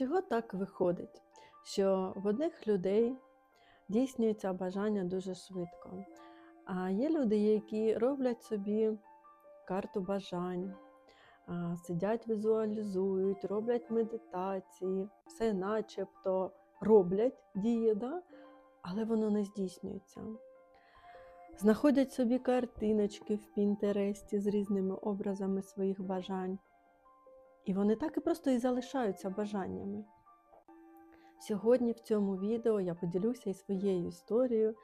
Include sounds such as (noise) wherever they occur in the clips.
Чого так виходить, що в одних людей дійснюються бажання дуже швидко, а є люди, які роблять собі карту бажань, сидять, візуалізують, роблять медитації, все начебто роблять дії, да? але воно не здійснюється. Знаходять собі картиночки в Пінтересті з різними образами своїх бажань. І вони так і просто і залишаються бажаннями. Сьогодні в цьому відео я поділюся і своєю історією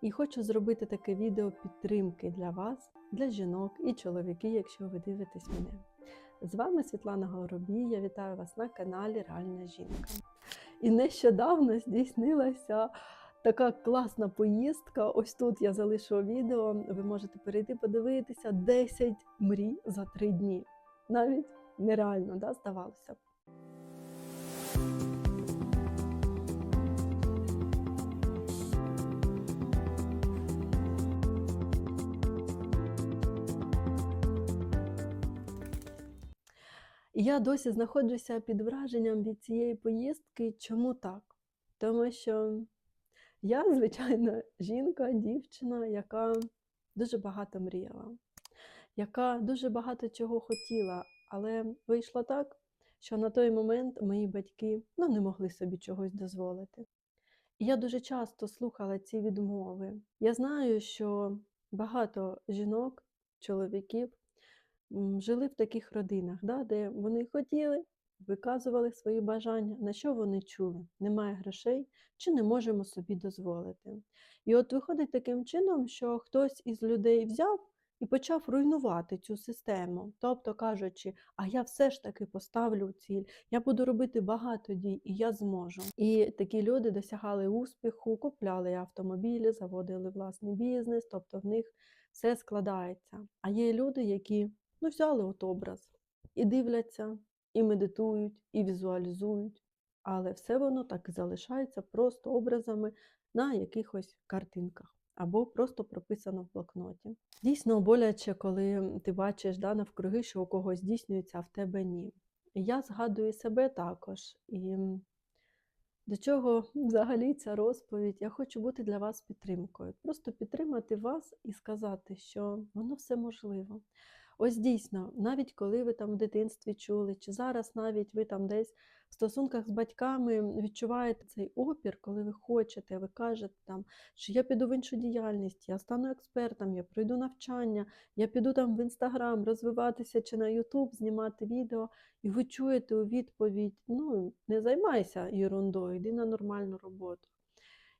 і хочу зробити таке відео підтримки для вас, для жінок і чоловіків, якщо ви дивитесь мене. З вами Світлана Горобій, я вітаю вас на каналі Реальна жінка. І нещодавно здійснилася така класна поїздка. Ось тут я залишу відео. Ви можете перейти подивитися 10 мрій за 3 дні. Навіть нереально, да, здавалося б. Я досі знаходжуся під враженням від цієї поїздки. Чому так? Тому що я, звичайна жінка, дівчина, яка дуже багато мріяла, яка дуже багато чого хотіла, але вийшло так, що на той момент мої батьки ну, не могли собі чогось дозволити. І я дуже часто слухала ці відмови. Я знаю, що багато жінок, чоловіків жили в таких родинах, да, де вони хотіли, виказували свої бажання, на що вони чули, немає грошей чи не можемо собі дозволити. І от виходить таким чином, що хтось із людей взяв і почав руйнувати цю систему, тобто кажучи, а я все ж таки поставлю ціль, я буду робити багато дій, і я зможу. І такі люди досягали успіху, купляли автомобілі, заводили власний бізнес, тобто в них все складається. А є люди, які ну, взяли от образ і дивляться, і медитують, і візуалізують, але все воно так і залишається просто образами на якихось картинках або просто прописано в блокноті. Дійсно боляче, коли ти бачиш да, навкруги, що у когось здійснюється, а в тебе ні. Я згадую себе також. І до чого взагалі ця розповідь? Я хочу бути для вас підтримкою. Просто підтримати вас і сказати, що воно все можливо. Ось дійсно, навіть коли ви там в дитинстві чули, чи зараз навіть ви там десь в стосунках з батьками відчуваєте цей опір, коли ви хочете, ви кажете, там, що я піду в іншу діяльність, я стану експертом, я пройду навчання, я піду там в інстаграм розвиватися чи на Ютуб, знімати відео, і ви чуєте у відповідь: ну, не займайся ерундою, йди на нормальну роботу.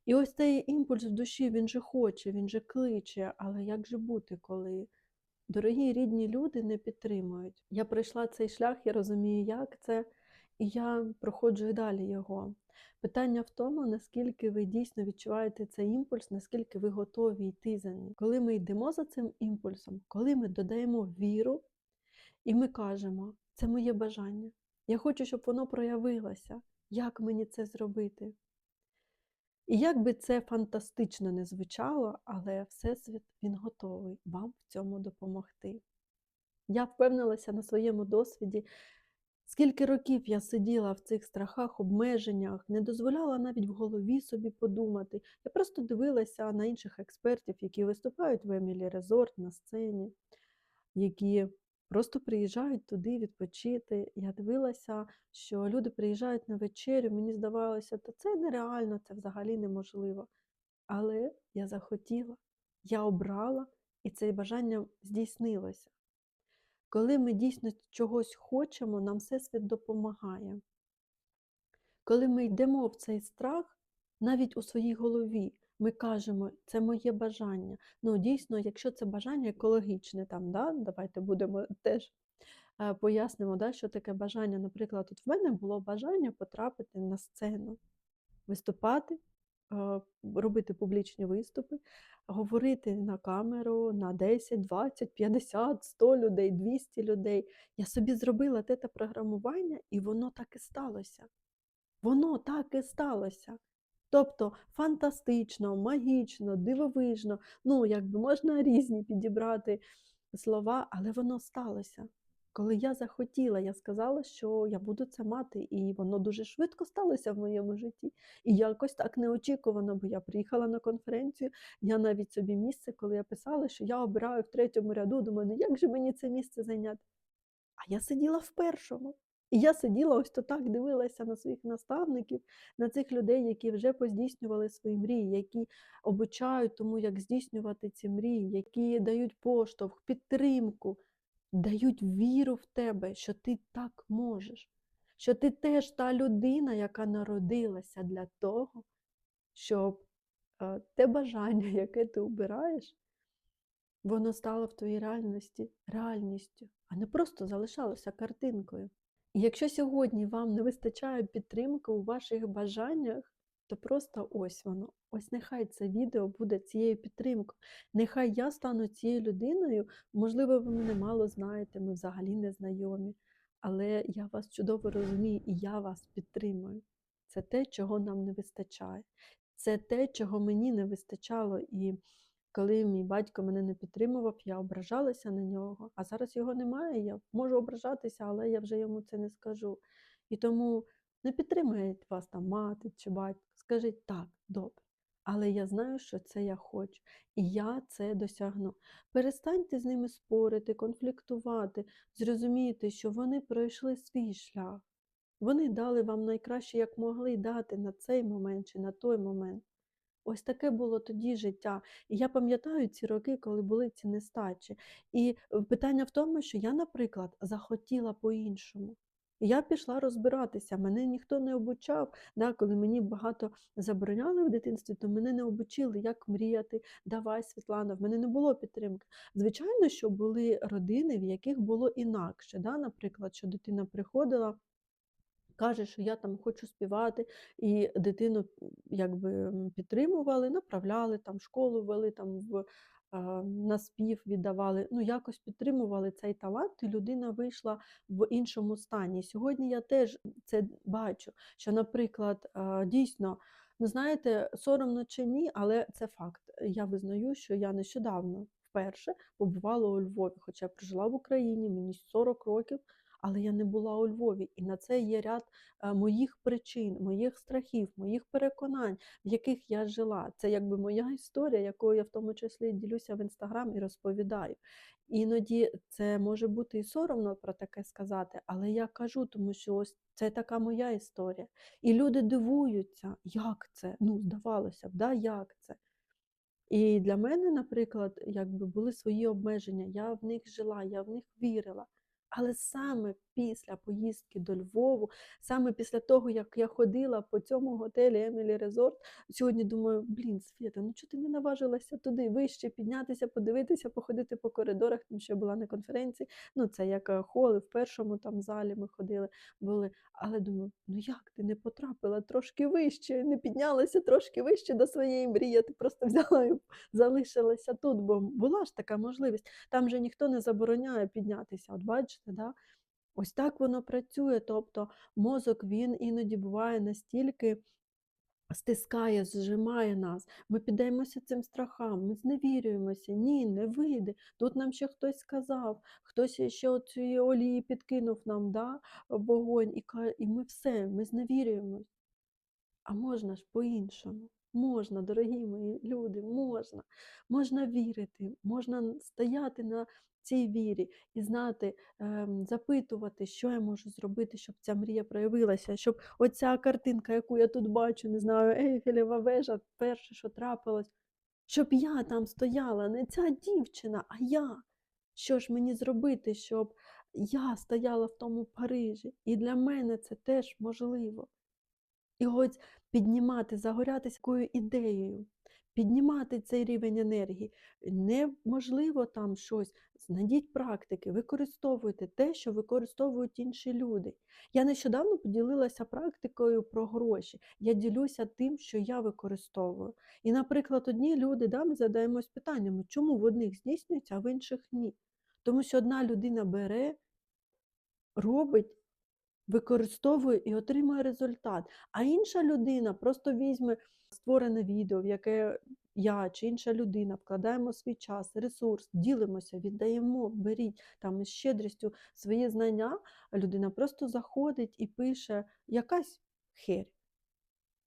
І ось цей імпульс в душі, він же хоче, він же кличе, але як же бути, коли дорогі рідні люди не підтримують? Я пройшла цей шлях, я розумію, як це, і я проходжу і далі його. Питання в тому, наскільки ви дійсно відчуваєте цей імпульс, наскільки ви готові йти за ним. Коли ми йдемо за цим імпульсом, коли ми додаємо віру, і ми кажемо, це моє бажання. Я хочу, щоб воно проявилося. Як мені це зробити? І як би це фантастично не звучало, але Всесвіт він готовий вам в цьому допомогти. Я впевнилася на своєму досвіді, скільки років я сиділа в цих страхах, обмеженнях, не дозволяла навіть в голові собі подумати. Я просто дивилася на інших експертів, які виступають в Емілі Резорт на сцені, які просто приїжджають туди відпочити. Я дивилася, що люди приїжджають на вечерю, мені здавалося, то це нереально, це взагалі неможливо. Але я захотіла, я обрала, і це бажання здійснилося. Коли ми дійсно чогось хочемо, нам Всесвіт допомагає. Коли ми йдемо в цей страх, навіть у своїй голові, ми кажемо, це моє бажання. Ну, дійсно, якщо це бажання екологічне, там, да, давайте будемо (laughs) теж е, пояснимо, да, що таке бажання. Наприклад, от в мене було бажання потрапити на сцену, виступати, е, робити публічні виступи, говорити на камеру на 10, 20, 50, 100 людей, 200 людей. Я собі зробила те програмування, і воно так і сталося. Воно так і сталося. Тобто фантастично, магічно, дивовижно, ну, якби можна (laughs) різні підібрати слова, але воно сталося. Коли я захотіла, я сказала, що я буду це мати, і воно дуже швидко сталося в моєму житті. І якось так неочікувано, бо я приїхала на конференцію, я навіть собі місце, коли я писала, що я обираю в третьому ряду, думаю, ну як же мені це місце зайняти? А я сиділа в першому. І я сиділа ось то так, дивилася на своїх наставників, на цих людей, які вже поздійснювали свої мрії, які обучають тому, як здійснювати ці мрії, які дають поштовх, підтримку, дають віру в тебе, що ти так можеш, що ти теж та людина, яка народилася для того, щоб е, те бажання, яке ти обираєш, воно стало в твоїй реальності реальністю, а не просто залишалося картинкою. Якщо сьогодні вам не вистачає підтримки у ваших бажаннях, то просто ось воно. Ось нехай це відео буде цією підтримкою. Нехай я стану цією людиною. Можливо, ви мене мало знаєте, ми взагалі не знайомі. Але я вас чудово розумію і я вас підтримую. Це те, чого нам не вистачає. Це те, чого мені не вистачало. І коли мій батько мене не підтримував, я ображалася на нього, а зараз його немає. Я можу ображатися, але я вже йому це не скажу. І тому не підтримує вас там мати чи батько. Скажіть так, добре. Але я знаю, що це я хочу, і я це досягну. Перестаньте з ними спорити, конфліктувати, зрозумійте, що вони пройшли свій шлях. Вони дали вам найкраще, як могли дати на цей момент чи на той момент. Ось таке було тоді життя. І я пам'ятаю ці роки, коли були ці нестачі. І е, питання в тому, що я, наприклад, захотіла по-іншому. Я пішла розбиратися, мене ніхто не обучав. Да, коли мені багато забороняли в дитинстві, то мене не обучили, як мріяти. Давай, Світлана, в мене не було підтримки. Звичайно, що були родини, в яких було інакше. Да? Наприклад, що дитина приходила каже, що я там хочу співати, і дитину якби підтримували, направляли там школу, вели там в на спів віддавали, ну якось підтримували цей талант, і людина вийшла в іншому стані. Сьогодні я теж це бачу, що, наприклад, дійсно, ну знаєте, соромно чи ні, але це факт. Я визнаю, що я нещодавно вперше побувала у Львові, хоча я прожила в Україні, мені 40 років але я не була у Львові. І на це є ряд е, моїх причин, моїх страхів, моїх переконань, в яких я жила. Це якби моя історія, якою я в тому числі ділюся в інстаграм і розповідаю. Іноді це може бути і соромно про таке сказати, але я кажу, тому що ось це така моя історія. І люди дивуються, як це? Ну, здавалося б, да, як це? І для мене, наприклад, якби були свої обмеження, я в них жила, я в них вірила. Але саме після поїздки до Львову, саме після того, як я ходила по цьому готелі Емілі Резорт, сьогодні думаю, блін, Світа, ну чого ти не наважилася туди вище піднятися, подивитися, походити по коридорах, тому що я була на конференції. Ну, це як е, холи в першому там залі ми ходили, були. Але думаю, ну як ти не потрапила трошки вище, не піднялася трошки вище до своєї мрії, ти просто взяла і залишилася тут, бо була ж така можливість. Там же ніхто не забороняє піднятися. От бачите, да? Ось так воно працює. Тобто мозок він іноді буває настільки стискає, зжимає нас. Ми піддаємося цим страхам, ми зневірюємося. Ні, не вийде. Тут нам ще хтось сказав, хтось ще цієї олії підкинув нам да, вогонь, і, і ми все, ми зневірюємось. А можна ж по-іншому. Можна, дорогі мої люди, можна. Можна вірити, можна стояти на цій вірі і знати, ем, запитувати, що я можу зробити, щоб ця мрія проявилася, щоб оця картинка, яку я тут бачу, не знаю, Ейфелєва вежа, перше, що трапилось, щоб я там стояла, не ця дівчина, а я. Що ж мені зробити, щоб я стояла в тому Парижі? І для мене це теж можливо. І ось піднімати, загорятися такою ідеєю, піднімати цей рівень енергії. Неможливо там щось. Знайдіть практики, використовуйте те, що використовують інші люди. Я нещодавно поділилася практикою про гроші. Я ділюся тим, що я використовую. І, наприклад, одні люди, да, ми задаємось питаннями, чому в одних здійснюється, а в інших ні. Тому що одна людина бере, робить використовує і отримує результат. А інша людина просто візьме створене відео, в яке я чи інша людина вкладаємо свій час, ресурс, ділимося, віддаємо, беріть там із щедрістю свої знання, людина просто заходить і пише якась херь.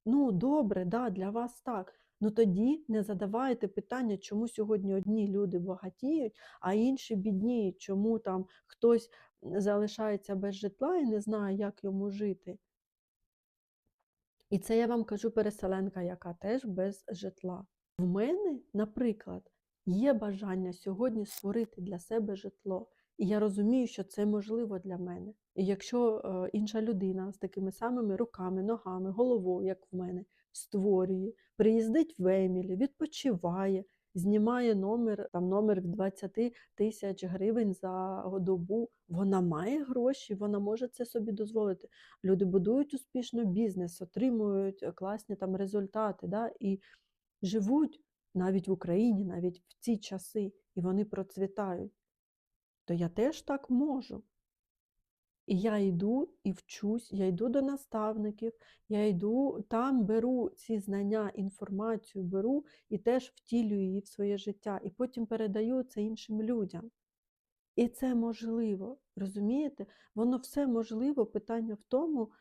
Ну, добре, да, для вас так. Ну тоді не задавайте питання, чому сьогодні одні люди багатіють, а інші бідніють, чому там хтось залишається без житла і не знає, як йому жити. І це я вам кажу переселенка, яка теж без житла. В мене, наприклад, є бажання сьогодні створити для себе житло. І я розумію, що це можливо для мене. І якщо е, інша людина з такими самими руками, ногами, головою, як в мене, створює, приїздить в Емілі, відпочиває, знімає номер, там номер в 20 тисяч гривень за добу, вона має гроші, вона може це собі дозволити. Люди будують успішно бізнес, отримують е, класні там результати, да, і живуть навіть в Україні, навіть в ці часи, і вони процвітають. То я теж так можу. І я йду і вчусь, я йду до наставників, я йду там, беру ці знання, інформацію беру і теж втілюю її в своє життя, і потім передаю це іншим людям. І це можливо, розумієте? Воно все можливо. Питання в тому,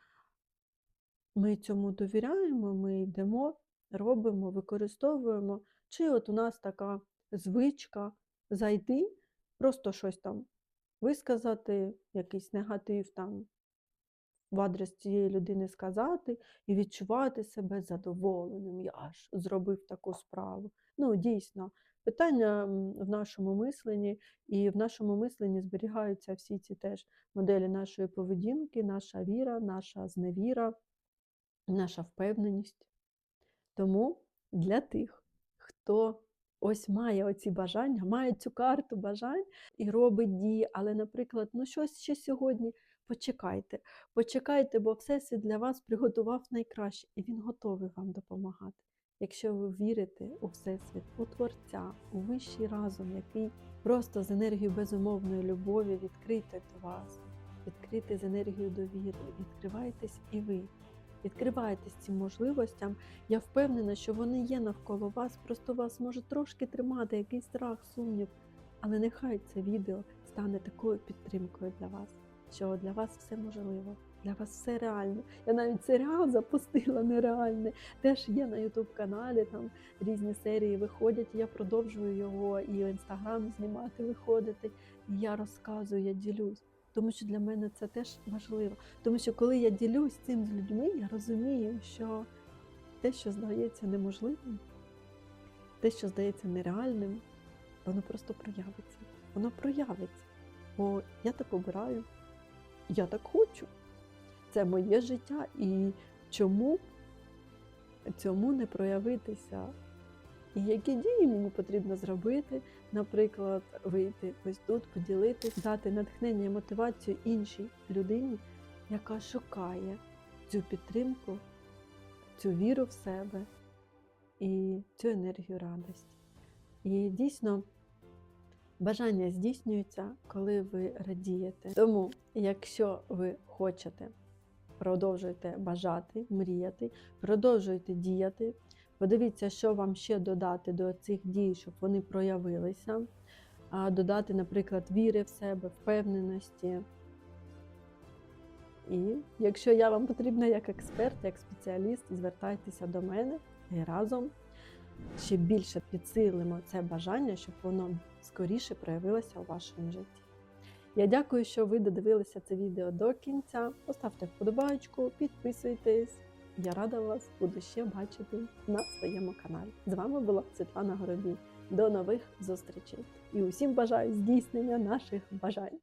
ми цьому довіряємо, ми йдемо, робимо, використовуємо. Чи от у нас така звичка зайти, просто щось там висказати, якийсь негатив там в адрес цієї людини сказати і відчувати себе задоволеним. Я аж зробив таку справу. Ну, дійсно, питання в нашому мисленні, і в нашому мисленні зберігаються всі ці теж моделі нашої поведінки, наша віра, наша зневіра, наша впевненість. Тому для тих, хто ось має оці бажання, має цю карту бажань і робить дії, але, наприклад, ну щось ще сьогодні, почекайте, почекайте, бо Всесвіт для вас приготував найкраще, і він готовий вам допомагати. Якщо ви вірите у Всесвіт, у Творця, у вищий разум, який просто з енергією безумовної любові відкритий до вас, відкритий з енергією довіри, відкривайтесь і ви. Відкривайтесь цим можливостям. Я впевнена, що вони є навколо вас, просто вас може трошки тримати якийсь страх, сумнів. Але нехай це відео стане такою підтримкою для вас, що для вас все можливо, для вас все реально. Я навіть серіал запустила нереальний. Теж є на Ютуб каналі, там різні серії виходять. Я продовжую його і в інстаграм знімати, виходити. І я розказую, я ділюсь. Тому що для мене це теж важливо. Тому що коли я ділюсь цим з людьми, я розумію, що те, що здається неможливим, те, що здається нереальним, воно просто проявиться. Воно проявиться. Бо я так обираю, я так хочу. Це моє життя. І чому цьому не проявитися? І які дії мені потрібно зробити, наприклад, вийти ось тут, поділитись, дати натхнення і мотивацію іншій людині, яка шукає цю підтримку, цю віру в себе і цю енергію радості. І дійсно бажання здійснюється, коли ви радієте. Тому, якщо ви хочете, продовжуйте бажати, мріяти, продовжуйте діяти. Подивіться, що вам ще додати до цих дій, щоб вони проявилися. Додати, наприклад, віри в себе, впевненості. І якщо я вам потрібна як експерт, як спеціаліст, звертайтеся до мене і разом ще більше підсилимо це бажання, щоб воно скоріше проявилося у вашому житті. Я дякую, що ви додивилися це відео до кінця. Поставте вподобайку, підписуйтесь. Я рада вас буду ще бачити на своєму каналі. З вами була Світлана Горобій. До нових зустрічей і усім бажаю здійснення наших бажань.